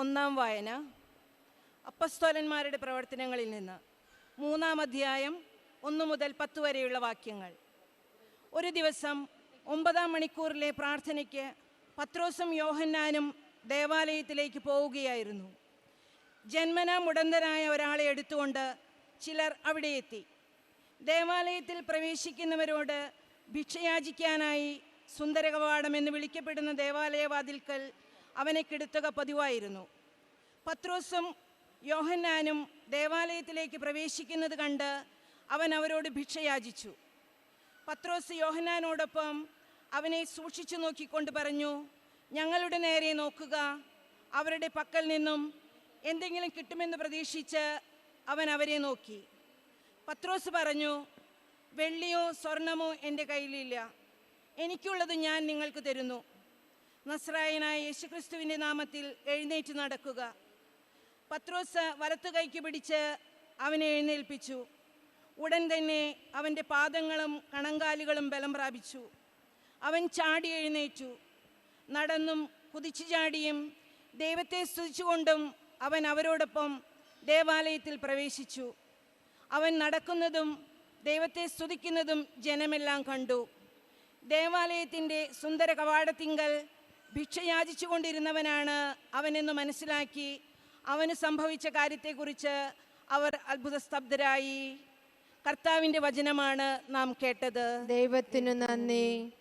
ഒന്നാം വായന അപ്പസ്തോലന്മാരുടെ പ്രവർത്തനങ്ങളിൽ നിന്ന്. മൂന്നാം അധ്യായം ഒന്ന് മുതൽ പത്ത് വരെയുള്ള വാക്യങ്ങൾ. ഒരു ദിവസം ഒമ്പതാം മണിക്കൂറിലെ പ്രാർത്ഥനയ്ക്ക് പത്രോസും യോഹന്നാനും ദേവാലയത്തിലേക്ക് പോവുകയായിരുന്നു. ജന്മനാ മുടന്തരായ ഒരാളെ എടുത്തുകൊണ്ട് ചിലർ അവിടെ എത്തി. ദേവാലയത്തിൽ പ്രവേശിക്കുന്നവരോട് ഭിക്ഷയാചിക്കാനായി സുന്ദരകവാടം എന്ന് വിളിക്കപ്പെടുന്ന ദേവാലയവാതിൽക്കൽ അവനെ കെടുത്തുക പതിവായിരുന്നു. പത്രോസും യോഹന്നാനും ദേവാലയത്തിലേക്ക് പ്രവേശിക്കുന്നത് കണ്ട് അവൻ അവരോട് ഭിക്ഷയാചിച്ചു. പത്രോസ് യോഹന്നാനോടൊപ്പം അവനെ സൂക്ഷിച്ചു നോക്കിക്കൊണ്ട് പറഞ്ഞു ഞങ്ങളുടെ നേരെ നോക്കുക. അവരുടെ പക്കൽ നിന്നും എന്തെങ്കിലും കിട്ടുമെന്ന് പ്രതീക്ഷിച്ച് അവൻ അവരെ നോക്കി. പത്രോസ് പറഞ്ഞു വെള്ളിയോ സ്വർണമോ എന്റെ കയ്യിലില്ല. എനിക്കുള്ളത് ഞാൻ നിങ്ങൾക്ക് തരുന്നു. നസ്രായനായ യേശുക്രിസ്തുവിന്റെ നാമത്തിൽ എഴുന്നേറ്റ് നടക്കുക. പത്രോസ് വലത്തു കൈക്ക് പിടിച്ച് അവനെ എഴുന്നേൽപ്പിച്ചു. ഉടൻ തന്നെ അവന്റെ പാദങ്ങളും കണങ്കാലുകളും ബലം പ്രാപിച്ചു. അവൻ ചാടി എഴുന്നേറ്റു. നടന്നും കുതിച്ചു ചാടിയും ദൈവത്തെ സ്തുതിച്ചുകൊണ്ടും അവൻ അവരോടൊപ്പം ദേവാലയത്തിൽ പ്രവേശിച്ചു. അവൻ നടക്കുന്നതും ദൈവത്തെ സ്തുതിക്കുന്നതും ജനമെല്ലാം കണ്ടു. ദേവാലയത്തിന്റെ സുന്ദര കവാടത്തിങ്കൽ ഭിക്ഷ യാചിച്ചു കൊണ്ടിരുന്നവനാണ് അവനെന്ന് മനസ്സിലാക്കി അവന് സംഭവിച്ച കാര്യത്തെക്കുറിച്ച് അവർ അത്ഭുതസ്തബ്ധരായി. കർത്താവിന്റെ വചനമാണ് നാം കേട്ടത്. ദൈവത്തിനു നന്ദി.